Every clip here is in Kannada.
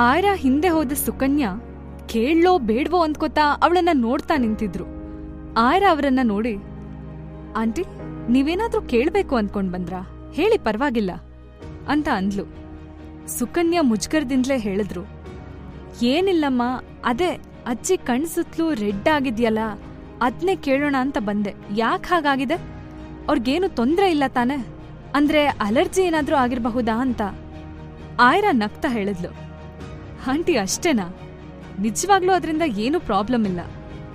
ಆಯ್ರಾ ಹಿಂದೆ ಹೋದ ಸುಕನ್ಯಾ, ಕೇಳ್ಲೋ ಬೇಡ್ವೋ ಅಂದ್ಕೋತಾ ಅವಳನ್ನ ನೋಡ್ತಾ ನಿಂತಿದ್ರು. ಆಯ್ರಾ ಅವರನ್ನ ನೋಡಿ, ಆಂಟಿ, ನೀವೇನಾದ್ರೂ ಕೇಳ್ಬೇಕು ಅಂದ್ಕೊಂಡ್ ಬಂದ್ರಾ? ಹೇಳಿ ಪರವಾಗಿಲ್ಲ ಅಂತ ಅಂದ್ಲು. ಸುಕನ್ಯಾ ಮುಜುಗರದಿಂದಲೇ ಹೇಳಿದ್ರು, ಏನಿಲ್ಲಮ್ಮ, ಅದೇ ಅಜ್ಜಿ ಕಣ್ ಸುತ್ತಲೂ ರೆಡ್ ಆಗಿದ್ಯಲ್ಲ, ಅದ್ನೇ ಕೇಳೋಣ ಅಂತ ಬಂದೆ. ಯಾಕೆ ಹಾಗಾಗಿದೆ? ಅವ್ರಿಗೇನು ತೊಂದ್ರೆ ಇಲ್ಲ ತಾನೆ? ಅಂದ್ರೆ ಅಲರ್ಜಿ ಏನಾದ್ರೂ ಆಗಿರ್ಬಹುದಾ ಅಂತ? ಆಯ್ರಾ ನಗ್ತಾ ಹೇಳಿದ್ಲು. ಆಂಟಿ ಅಷ್ಟೇನಾ? ನಿಜವಾಗ್ಲೂ ಅದರಿಂದ ಏನೂ ಪ್ರಾಬ್ಲಮ್ ಇಲ್ಲ.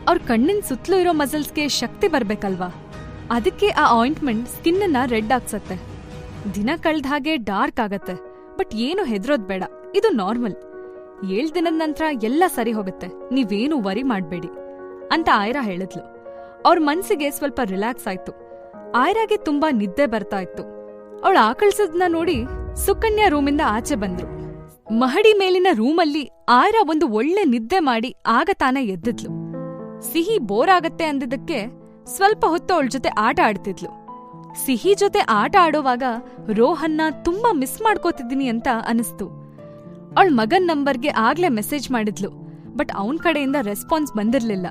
ಅವ್ರ ಕಣ್ಣಿನ ಸುತ್ತಲೂ ಇರೋ ಮಸಲ್ಸ್ಗೆ ಶಕ್ತಿ ಬರ್ಬೇಕಲ್ವಾ? ಅದಕ್ಕೆ ಆ ಆಯಿಂಟ್ಮೆಂಟ್ ಸ್ಕಿನ್ನ ರೆಡ್ ಆಗ್ಸತ್ತೆ. ದಿನ ಕಳೆದ ಹಾಗೆ ಡಾರ್ಕ್ ಆಗತ್ತೆ. ಬಟ್ ಏನು ಹೆದರೋದ್ ಬೇಡ. ಇದು ನಾರ್ಮಲ್. ಏಳು ದಿನದ ನಂತರ ಎಲ್ಲ ಸರಿ ಹೋಗುತ್ತೆ. ನೀವೇನು ವರಿ ಮಾಡಬೇಡಿ. ಅಂತ ಆಯ್ರಾ ಹೇಳಿದ್ಲು. ಅವ್ರ ಮನ್ಸಿಗೆ ಸ್ವಲ್ಪ ರಿಲ್ಯಾಕ್ಸ್ ಆಯ್ತು. ಆಯ್ರಾಗೆ ತುಂಬಾ ನಿದ್ದೆ ಬರ್ತಾ ಇತ್ತು. ಅವಳು ಆಕಳ್ಸದ್ನ ನೋಡಿ ಸುಕನ್ಯಾ ರೂಮಿಂದ ಆಚೆ ಬಂದ್ರು. ಮಹಡಿ ಮೇಲಿನ ರೂಮಲ್ಲಿ ಆಯ್ರಾ ಒಂದು ಒಳ್ಳೆ ನಿದ್ದೆ ಮಾಡಿ ಆಗ ತಾನೇ ಎದ್ದಿದ್ಲು. ಸಿಹಿ ಬೋರ್ ಆಗತ್ತೆ ಅಂದಿದ್ದಕ್ಕೆ ಸ್ವಲ್ಪ ಹೊತ್ತು ಅವಳ ಜೊತೆ ಆಟ ಆಡ್ತಿದ್ಲು. ಸಿಹಿ ಜೊತೆ ಆಟ ಆಡೋವಾಗ ರೋಹನ್ನ ತುಂಬಾ ಮಿಸ್ ಮಾಡ್ಕೋತಿದ್ದೀನಿ ಅಂತ ಅನಿಸ್ತು. ಅವಳ ಮಗನ್ ನಂಬರ್ಗೆ ಆಗ್ಲೇ ಮೆಸೇಜ್ ಮಾಡಿದ್ಲು, ಬಟ್ ಅವನ್ ಕಡೆಯಿಂದ ರೆಸ್ಪಾನ್ಸ್ ಬಂದಿರ್ಲಿಲ್ಲ.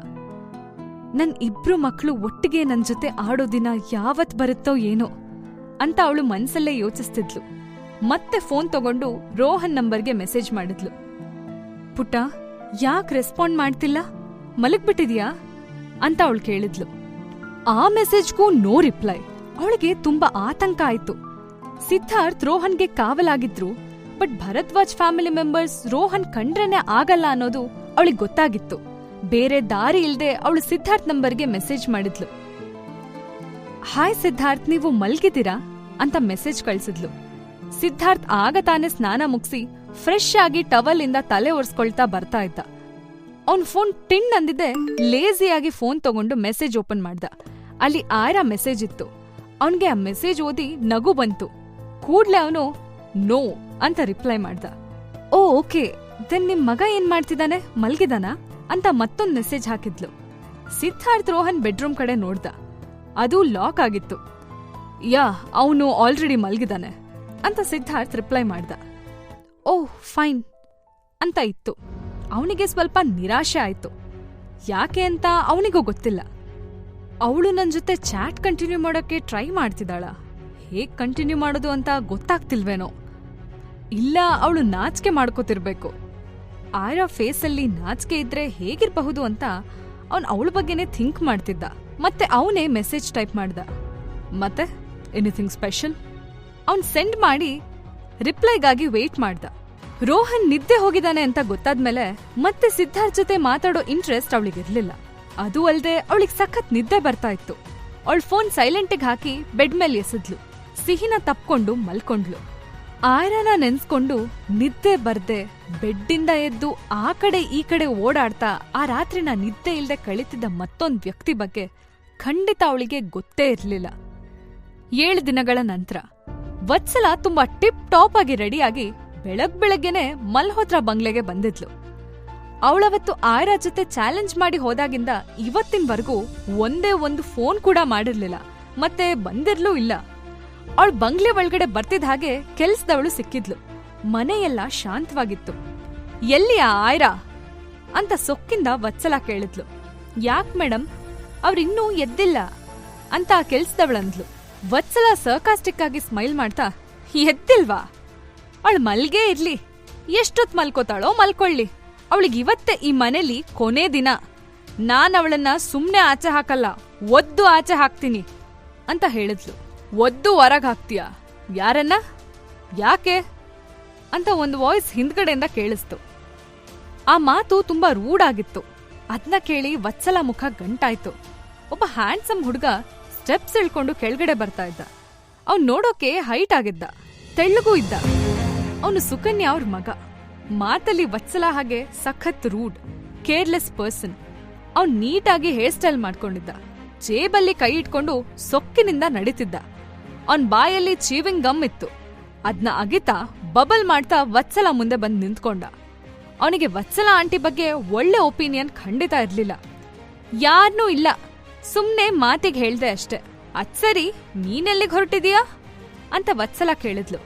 ನನ್ ಇಬ್ರು ಮಕ್ಕಳು ಒಟ್ಟಿಗೆ ನನ್ ಜೊತೆ ಆಡೋ ದಿನ ಯಾವತ್ ಬರುತ್ತೋ ಏನೋ ಅಂತ ಅವಳು ಮನ್ಸಲ್ಲೇ ಯೋಚಿಸ್ತಿದ್ಲು. ಮತ್ತೆ ಫೋನ್ ತಗೊಂಡು ರೋಹನ್ ನಂಬರ್ಗೆ ಮೆಸೇಜ್ ಮಾಡಿದ್ಲು. ಪುಟ್ಟ, ಯಾಕ್ ರೆಸ್ಪಾಂಡ್ ಮಾಡ್ತಿಲ್ಲ? ಮಲಗ್ಬಿಟ್ಟಿದ್ಯಾ? ಅಂತ ಅವಳು ಕೇಳಿದ್ಲು. ಆ ಮೆಸೇಜ್ಗೂ ನೋ ರಿಪ್ಲೈ. ಅವಳಿಗೆ ತುಂಬಾ ಆತಂಕ ಆಯ್ತು. ಸಿದ್ಧಾರ್ಥ್ ರೋಹನ್ಗೆ ಕಾವಲಾಗಿದ್ರು, but Bharadwaj family members Rohan ಕಂಡ್ರೇನೆ ಆಗಲ್ಲ ಅನ್ನೋದು ಅವಳಿಗೆ ಗೊತ್ತಾಗಿತ್ತು. ಬೇರೆ ದಾರಿ ಇಲ್ದೆ ಅವಳು ಸಿದ್ಧಾರ್ಥ್ ನಂಬರ್ಗೆ ಮೆಸೇಜ್ ಮಾಡಿದ್ಲು. ಹಾಯ್ ಸಿದ್ಧಾರ್ಥ್, ನೀವು ಮಲ್ಗಿದ್ದೀರಾ? ಅಂತ ಮೆಸೇಜ್ ಕಳ್ಸಿದ್ಲು. ಸಿದ್ಧಾರ್ಥ್ ಆಗ ತಾನೇ ಸ್ನಾನ ಮುಗಿಸಿ ಫ್ರೆಶ್ ಆಗಿ ಟವಲ್ ಇಂದ ತಲೆ ಒರೆಸ್ಕೊಳ್ತಾ ಬರ್ತಾ ಇದ್ದ. ಅವನ್ ಫೋನ್ ಟಿನ್ ಅಂದಿದೆ ಲೇಸಿಯಾಗಿ ಫೋನ್ ತಗೊಂಡು ಮೆಸೇಜ್ ಓಪನ್ ಮಾಡ್ದ. ಅಲ್ಲಿ ಆಯ್ರಾ ಮೆಸೇಜ್ ಇತ್ತು. ಅವನ್ಗೆ ಆ ಮೆಸೇಜ್ ಓದಿ ನಗು ಬಂತು. ಕೂಡ್ಲೆ ಅವನು ನೋ ಅಂತ ರಿಪ್ಲೈ ಮಾಡ್ದ. ಓ ಓಕೆ ದೆನ್ ನಿಮ್ ಮಗ ಏನ್ ಮಾಡ್ತಿದ್ದಾನೆ? ಮಲ್ಗಿದಾನ? ಅಂತ ಮತ್ತೊಂದ್ ಮೆಸೇಜ್ ಹಾಕಿದ್ಲು. ಸಿದ್ಧಾರ್ಥ್ ರೋಹನ್ ಬೆಡ್ರೂಮ್ ಕಡೆ ನೋಡ್ದ. ಅದು ಲಾಕ್ ಆಗಿತ್ತು. ಯಾ, ಅವನು ಆಲ್ರೆಡಿ ಮಲ್ಗಿದಾನೆ. ಅಂತ ಸಿದ್ಧಾರ್ಥ್ ರಿಪ್ಲೈ ಮಾಡ್ದ. ಓಹ್ ಫೈನ್ ಅಂತ ಇತ್ತು. ಅವನಿಗೆ ಸ್ವಲ್ಪ ನಿರಾಶೆ ಆಯಿತು. ಯಾಕೆ ಅಂತ ಅವನಿಗೂ ಗೊತ್ತಿಲ್ಲ. ಅವಳು ನನ್ನ ಜೊತೆ ಚಾಟ್ ಕಂಟಿನ್ಯೂ ಮಾಡೋಕ್ಕೆ ಟ್ರೈ ಮಾಡ್ತಿದ್ದಾಳ. ಹೇಗೆ ಕಂಟಿನ್ಯೂ ಮಾಡೋದು ಅಂತ ಗೊತ್ತಾಗ್ತಿಲ್ವೇನೋ. ಇಲ್ಲ, ಅವಳು ನಾಚಿಕೆ ಮಾಡ್ಕೋತಿರ್ಬೇಕು. ಫೇಸ್ ಫೇಸಲ್ಲಿ ನಾಚಿಕೆ ಇದ್ರೆ ಹೇಗಿರಬಹುದು ಅಂತ ಅವನು ಅವಳ ಬಗ್ಗೆನೇ ಥಿಂಕ್ ಮಾಡ್ತಿದ್ದ. ಮತ್ತೆ ಅವನೇ ಮೆಸೇಜ್ ಟೈಪ್ ಮಾಡ್ದ. ಮತ್ತೆ ಎನಿಥಿಂಗ್ ಸ್ಪೆಷಲ್ ಅವನ್ ಸೆಂಡ್ ಮಾಡಿ ರಿಪ್ಲೈಗಾಗಿ ವೇಟ್ ಮಾಡ್ದ. ರೋಹನ್ ನಿದ್ದೆ ಹೋಗಿದ್ದಾನೆ ಅಂತ ಗೊತ್ತಾದ್ಮೇಲೆ ಮತ್ತೆ ಸಿದ್ಧಾರ್ಥ್ ಜೊತೆ ಮಾತಾಡೋ ಇಂಟ್ರೆಸ್ಟ್ ಅವಳಿಗಿರ್ಲಿಲ್ಲ ಅದು ಅಲ್ದೆ ಅವಳಿಗೆ ಸಖತ್ ನಿದ್ದೆ ಬರ್ತಾ ಇತ್ತು. ಅವಳ ಫೋನ್ ಸೈಲೆಂಟಿಗೆ ಹಾಕಿ ಬೆಡ್ ಮೇಲೆ ಎಸೆದ್ಲು. ಸಿಹಿನ ತಪ್ಕೊಂಡು ಮಲ್ಕೊಂಡ್ಲು ಆಯ್ರನ ನೆನ್ಸ್ಕೊಂಡು ನಿದ್ದೆ ಬರ್ದೆ ಬೆಡ್ಡಿಂದ ಎದ್ದು ಆ ಕಡೆ ಈ ಕಡೆ ಓಡಾಡ್ತಾ ಆ ರಾತ್ರಿನ ನಿದ್ದೆ ಇಲ್ಲದೆ ಕಳಿತಿದ್ದ ಮತ್ತೊಂದ್ ವ್ಯಕ್ತಿ ಬಗ್ಗೆ ಖಂಡಿತ ಅವಳಿಗೆ ಗೊತ್ತೇ ಇರಲಿಲ್ಲ. ಏಳು ದಿನಗಳ ನಂತರ ವತ್ಸಲ ತುಂಬಾ ಟಿಪ್ ಟಾಪ್ ಆಗಿ ರೆಡಿಯಾಗಿ ಬೆಳಗ್ ಬೆಳಗ್ಗೆನೆ ಮಲ್ಹೋತ್ರ ಬಂಗ್ಲೆಗೆ ಬಂದಿದ್ಲು. ಅವಳವತ್ತು ಆಯ್ರಾ ಜೊತೆ ಚಾಲೆಂಜ್ ಮಾಡಿ ಹೋದಾಗಿಂದ ಇವತ್ತಿನವರೆಗೂ ಒಂದೇ ಒಂದು ಫೋನ್ ಕೂಡ ಮಾಡಿರ್ಲಿಲ್ಲ. ಮತ್ತೆ ಬಂದಿರ್ಲೂ ಇಲ್ಲ. ಅವಳು ಬಂಗ್ಲೆ ಒಳಗಡೆ ಬರ್ತಿದ್ದ ಹಾಗೆ ಕೆಲ್ಸದವಳು ಸಿಕ್ಕಿದ್ಲು. ಮನೆಯೆಲ್ಲ ಶಾಂತವಾಗಿತ್ತು. ಎಲ್ಲಿ ಆ ಆಯ್ರಾ? ಅಂತ ಸೊಕ್ಕಿಂದ ವತ್ಸಲ ಕೇಳಿದ್ಲು. ಯಾಕ್ ಮೇಡಮ್ ಅವ್ರಿನ್ನೂ ಎದ್ದಿಲ್ಲ ಅಂತ ಕೆಲ್ಸದವಳಂದ್ಲು. ವತ್ಸಲ ಸರ್ಕಾಸ್ಟಿಕ್ ಆಗಿ ಸ್ಮೈಲ್ ಮಾಡ್ತಾ ಎದ್ದಿಲ್ವಾ? ಅವಳು ಮಲ್ಗೇ ಇರ್ಲಿ. ಎಷ್ಟೊತ್ ಮಲ್ಕೋತಾಳೋ ಮಲ್ಕೊಳ್ಳಿ. ಅವಳಿಗೆ ಇವತ್ತೇ ಈ ಮನೇಲಿ ಕೊನೆ ದಿನ. ನಾನ್ ಅವಳನ್ನ ಸುಮ್ನೆ ಆಚೆ ಹಾಕಲ್ಲ, ಒದ್ದು ಆಚೆ ಹಾಕ್ತೀನಿ ಅಂತ ಹೇಳಿದ್ಲು. ಒದ್ದು ಹೊರಗ್ ಹಾಕ್ತೀಯಾ? ಯಾರನ್ನ? ಯಾಕೆ? ಅಂತ ಒಂದು ವಾಯ್ಸ್ ಹಿಂದ್ಗಡೆಯಿಂದ ಕೇಳಿಸ್ತು. ಆ ಮಾತು ತುಂಬಾ ರೂಡ್ ಆಗಿತ್ತು. ಅದ್ನ ಕೇಳಿ ವತ್ಸಲ ಮುಖ ಗಂಟಾಯ್ತು. ಒಬ್ಬ ಹ್ಯಾಂಡ್ಸಮ್ ಹುಡುಗ ಸ್ಟೆಪ್ಸ್ ಇಳ್ಕೊಂಡು ಕೆಳಗಡೆ ಬರ್ತಾ ಇದ್ದ. ಅವ್ನು ನೋಡೋಕೆ ಹೈಟ್ ಆಗಿದ್ದ. ತೆಳ್ಳಗೂ ಇದ್ದ. ಅವನು ಸುಕನ್ಯಾ ಅವ್ರ ಮಗ. ಮಾತಲ್ಲಿ ವತ್ಸಲ ಹಾಗೆ ಸಖತ್ ರೂಡ್, ಕೇರ್ಲೆಸ್ ಪರ್ಸನ್. ಅವ್ನ್ ನೀಟಾಗಿ ಹೇರ್ ಸ್ಟೈಲ್ ಮಾಡ್ಕೊಂಡಿದ್ದ. ಜೇಬಲ್ಲಿ ಕೈ ಇಟ್ಕೊಂಡು ಸೊಕ್ಕಿನಿಂದ ನಡೀತಿದ್ದ. ಅವನ್ ಬಾಯಲ್ಲಿ ಚೀವಿಂಗ್ ಗಮ್ ಇತ್ತು. ಅದ್ನ ಅಗಿತಾ ಬಬಲ್ ಮಾಡ್ತಾ ವತ್ಸಲ ಮುಂದೆ ಬಂದು ನಿಂತ್ಕೊಂಡ. ಅವನಿಗೆ ವತ್ಸಲ ಆಂಟಿ ಬಗ್ಗೆ ಒಳ್ಳೆ ಒಪಿನಿಯನ್ ಖಂಡಿತ ಇರ್ಲಿಲ್ಲ. ಯಾರ್ನೂ ಇಲ್ಲ. ಸುಮ್ನೆ ಮಾತಿಗೆ ಹೇಳ್ದೆ ಅಷ್ಟೆ. ಅದ್ ಸರಿ, ನೀನೆಲ್ಲಿಗೆ ಹೊರಟಿದೀಯಾ? ಅಂತ ವತ್ಸಲ ಕೇಳಿದ್ಲು.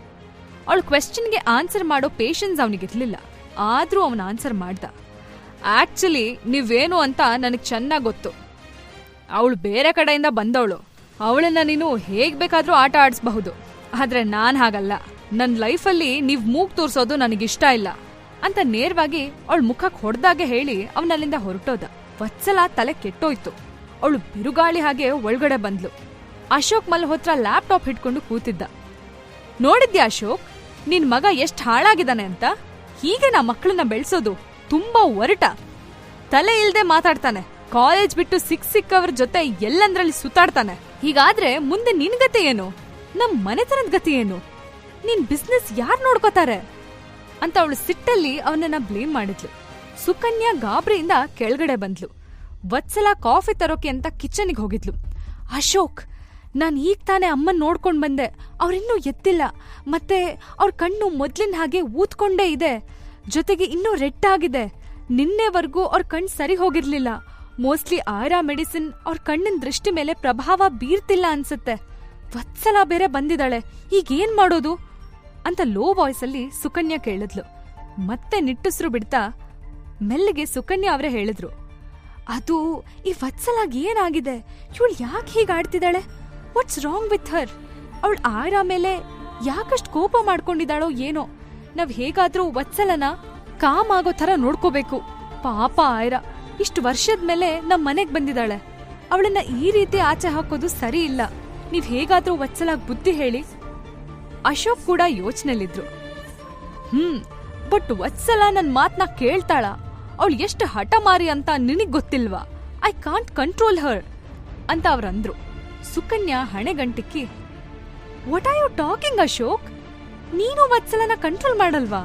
ಅವಳ ಕ್ವೆಶ್ಚನ್ಗೆ ಆನ್ಸರ್ ಮಾಡೋ ಪೇಷನ್ಸ್ ಅವನಿಗಿರ್ಲಿಲ್ಲ ಆದ್ರೂ ಅವನು ಆನ್ಸರ್ ಮಾಡ್ದ. ಆಕ್ಚುಲಿ ನೀವೇನು ಅಂತ ನನಗೆ ಚೆನ್ನಾಗಿ ಗೊತ್ತು. ಅವಳು ಬೇರೆ ಕಡೆಯಿಂದ ಬಂದವಳು. ಅವಳನ್ನ ನೀನು ಹೇಗೆ ಬೇಕಾದರೂ ಆಟ ಆಡಿಸ್ಬಹುದು. ಆದ್ರೆ ನಾನು ಹಾಗಲ್ಲ. ನನ್ನ ಲೈಫಲ್ಲಿ ನೀವ್ ಮೂಗ್ ತೋರಿಸೋದು ನನಗಿಷ್ಟ ಇಲ್ಲ. ಅಂತ ನೇರವಾಗಿ ಅವಳ ಮುಖಕ್ಕೆ ಹೊಡೆದಾಗೆ ಹೇಳಿ ಅವನಲ್ಲಿಂದ ಹೊರಟೋದ. ವತ್ಸಲ ತಲೆ ಕೆಟ್ಟೋಯ್ತು. ಅವಳು ಬಿರುಗಾಳಿ ಹಾಗೆ ಒಳಗಡೆ ಬಂದ್ಲು. ಅಶೋಕ್ ಮಲ್ಹೋತ್ರ ಲ್ಯಾಪ್ಟಾಪ್ ಹಿಡ್ಕೊಂಡು ಕೂತಿದ್ದ. ನೋಡಿದ್ಯಾ ಅಶೋಕ್? ನಿನ್ ಮಗ ಎಷ್ಟ್ ಹಾಳಾಗಿದ್ದಾನೆ ಅಂತ? ಹೀಗೆ ನಾ ಮಕ್ಕಳನ್ನ ಬೆಳೆಸೋದು ತುಂಬಾ ಒರಟ. ತಲೆ ಇಲ್ದೆ ಮಾತಾಡ್ತಾನೆ. ಕಾಲೇಜ್ ಬಿಟ್ಟು ಸಿಕ್ ಸಿಕ್ಕವ್ರ ಜೊತೆ ಎಲ್ಲಂದ್ರಲ್ಲಿ ಸುತ್ತಾಡ್ತಾನೆ. ಹೀಗಾದ್ರೆ ಮುಂದೆ ನಿನ್ ಗತಿ ಏನು? ನಮ್ ಮನೆತನದ ಗತಿ ಏನು? ನಿನ್ ಬಿಸ್ನೆಸ್ ಯಾರ್ ನೋಡ್ಕೋತಾರೆ? ಅಂತ ಅವಳು ಸಿಟ್ಟಲ್ಲಿ ಅವನನ್ನ ಬ್ಲೇಮ್ ಮಾಡಿದ್ಲು. ಸುಕನ್ಯಾ ಗಾಬ್ರಿಯಿಂದ ಕೆಳಗಡೆ ಬಂದ್ಲು. ವತ್ಸಲ ಕಾಫಿ ತರೋಕೆ ಅಂತ ಕಿಚನ್ಗೆ ಹೋಗಿದ್ಲು. ಅಶೋಕ್, ನಾನು ಈಗ ತಾನೇ ಅಮ್ಮನ್ ನೋಡ್ಕೊಂಡು ಬಂದೆ. ಅವ್ರಿನ್ನೂ ಎತ್ತಿಲ್ಲ. ಮತ್ತೆ ಅವ್ರ ಕಣ್ಣು ಮೊದ್ಲಿನ ಹಾಗೆ ಊದ್ಕೊಂಡೇ ಇದೆ. ಜೊತೆಗೆ ಇನ್ನೂ ರೆಡ್ ಆಗಿದೆ ನಿನ್ನೆವರೆಗೂ ಅವ್ರ ಕಣ್ಣು ಸರಿ ಹೋಗಿರ್ಲಿಲ್ಲ. ಮೋಸ್ಟ್ಲಿ ಆರಾ ಮೆಡಿಸಿನ್ ಅವ್ರ ಕಣ್ಣಿನ ದೃಷ್ಟಿ ಮೇಲೆ ಪ್ರಭಾವ ಬೀರ್ತಿಲ್ಲ ಅನ್ಸುತ್ತೆ. ವತ್ಸಲ ಬೇರೆ ಬಂದಿದ್ದಾಳೆ. ಈಗ ಏನ್ ಮಾಡೋದು? ಅಂತ ಲೋ ವಾಯ್ಸಲ್ಲಿ ಸುಕನ್ಯಾ ಕೇಳಿದ್ಲು. ಮತ್ತೆ ನಿಟ್ಟುಸ್ರು ಬಿಡ್ತಾ, ಮೆಲ್ಲಿಗೆ ಸುಕನ್ಯಾ ಅವರೇ ಹೇಳಿದ್ರು. ಅದು ಈ ವತ್ಸಲಾಗಿ ಏನಾಗಿದೆ? ಇವಳು ಯಾಕೆ ಹೀಗೆ ಆಡ್ತಿದ್ದಾಳೆ? ವಾಟ್ಸ್ ರಾಂಗ್ ವಿತ್ ಹರ್ ಅವಳು ಆಯ್ರ ಮೇಲೆ ಯಾಕಷ್ಟು ಕೋಪ ಮಾಡ್ಕೊಂಡಿದ್ದಾಳೋ ಏನೋ? ನಾವು ಹೇಗಾದರೂ ವತ್ಸಲನ ಕಾಮ್ ಆಗೋ ಥರ ನೋಡ್ಕೋಬೇಕು. ಪಾಪ ಆಯ್ರ, ಇಷ್ಟು ವರ್ಷದ ಮೇಲೆ ನಮ್ಮ ಮನೆಗೆ ಬಂದಿದ್ದಾಳೆ. ಅವಳನ್ನ ಈ ರೀತಿ ಆಚೆ ಹಾಕೋದು ಸರಿ ಇಲ್ಲ. ನೀವ್ ಹೇಗಾದರೂ ವತ್ಸಲಾಗಿ ಬುದ್ಧಿ ಹೇಳಿ. ಅಶೋಕ್ ಕೂಡ ಯೋಚನೆಲಿದ್ರು. ಹ್ಮ್ ಬಟ್ ವತ್ಸಲ ನನ್ನ ಮಾತನ್ನ ಕೇಳ್ತಾಳ? ಅವಳು ಎಷ್ಟು ಹಠಮಾರಿ ಅಂತ ನಿನಗ್ ಗೊತ್ತಿಲ್ವಾ? ಐ ಕಾಂಟ್ ಕಂಟ್ರೋಲ್ ಹರ್ ಅಂತ ಅವ್ರಂದ್ರು. Sukanya ಹಣೆಗಂಟಿಕ್ಕಿ what are you talking Ashok ನೀನು ವತ್ಸಲನ ಕಂಟ್ರೋಲ್ ಮಾಡಲ್ವಾ?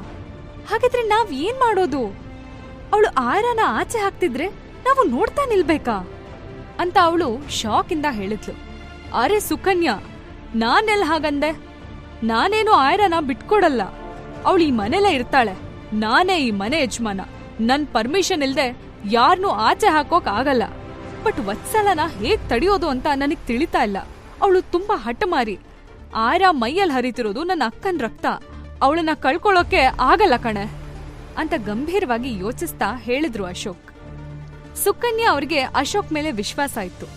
ಹಾಗಿದ್ರೆ ನಾವ್ ಏನ್ ಮಾಡೋದು? ಅವಳು ಆಯರನ ಆಚೆ ಹಾಕ್ತಿದ್ರೆ ನಾವು ನೋಡ್ತಾ ನಿಲ್ಬೇಕಾ? ಅಂತ ಅವಳು ಶಾಕ್ ಇಂದ ಹೇಳಿದ್ಲು. ಅರೆ ಸುಕನ್ಯಾ, ನಾನೆಲ್ ಹಾಗಂದೆ? ನಾನೇನು ಆಯರನ ಬಿಟ್ಕೊಡಲ್ಲ. ಅವಳು ಈ ಮನೆಲೇ ಇರ್ತಾಳೆ. ನಾನೇ ಈ ಮನೆ ಯಜಮಾನ. ನನ್ ಪರ್ಮಿಷನ್ ಇಲ್ದೆ ಯಾರನ್ನೂ ಆಚೆ ಹಾಕೋಕ್ ಆಗಲ್ಲ. ಬಟ್ ವತ್ಸಲನ ಹೇಗ್ ತಡೆಯೋದು ಅಂತ ನನಗ್ ತಿಳಿತಾ ಇಲ್ಲ. ಅವಳು ತುಂಬಾ ಹಠಮಾರಿ. ಆರ ಮೈಯಲ್ಲಿ ಹರಿತಿರೋದು ನನ್ನ ಅಕ್ಕನ್ ರಕ್ತ. ಅವಳನ್ನ ಕಳ್ಕೊಳ್ಳೋಕೆ ಆಗಲ್ಲ ಕಣೆ ಅಂತ ಗಂಭೀರವಾಗಿ ಯೋಚಿಸ್ತಾ ಹೇಳಿದ್ರು ಅಶೋಕ್. ಸುಕನ್ಯಾ ಅವ್ರಿಗೆ ಅಶೋಕ್ ಮೇಲೆ ವಿಶ್ವಾಸ ಇತ್ತು.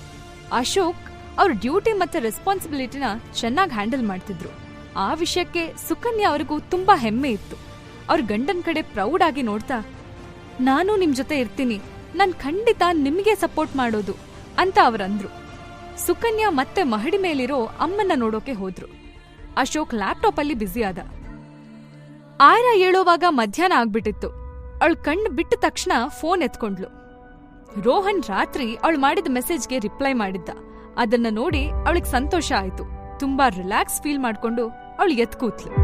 ಅಶೋಕ್ ಅವ್ರ ಡ್ಯೂಟಿ ಮತ್ತೆ ರೆಸ್ಪಾನ್ಸಿಬಿಲಿಟಿನ ಚೆನ್ನಾಗಿ ಹ್ಯಾಂಡಲ್ ಮಾಡ್ತಿದ್ರು. ಆ ವಿಷಯಕ್ಕೆ ಸುಕನ್ಯಾ ಅವ್ರಿಗೂ ತುಂಬಾ ಹೆಮ್ಮೆ ಇತ್ತು. ಅವ್ರ ಗಂಡನ್ ಕಡೆ ಪ್ರೌಡ್ ಆಗಿ ನೋಡ್ತಾ ನಾನು ನಿಮ್ ಜೊತೆ ಇರ್ತೀನಿ. ನನ್ ಖಂಡಿತ ನಿಮ್ಗೆ ಸಪೋರ್ಟ್ ಮಾಡೋದು ಅಂತ ಅವರಂದ್ರು. ಸುಕನ್ಯಾ ಮತ್ತೆ ಮಹಡಿ ಮೇಲಿರೋ ಅಮ್ಮನ್ನ ನೋಡೋಕೆ ಹೋದ್ರು. ಅಶೋಕ್ ಲ್ಯಾಪ್ಟಾಪ್ ಅಲ್ಲಿ ಬ್ಯುಸಿ ಆದ. ಆರ ಏಳೋವಾಗ ಮಧ್ಯಾಹ್ನ ಆಗ್ಬಿಟ್ಟಿತ್ತು. ಅವಳು ಕಣ್ಣು ಬಿಟ್ಟ ತಕ್ಷಣ ಫೋನ್ ಎತ್ಕೊಂಡ್ಲು. ರೋಹನ್ ರಾತ್ರಿ ಅವಳು ಮಾಡಿದ ಮೆಸೇಜ್ಗೆ ರಿಪ್ಲೈ ಮಾಡಿದ್ದ. ಅದನ್ನ ನೋಡಿ ಅವಳಿಗೆ ಸಂತೋಷ ಆಯ್ತು. ತುಂಬಾ ರಿಲ್ಯಾಕ್ಸ್ ಫೀಲ್ ಮಾಡ್ಕೊಂಡು ಅವಳು ಎತ್ ಕೂತ್ಲು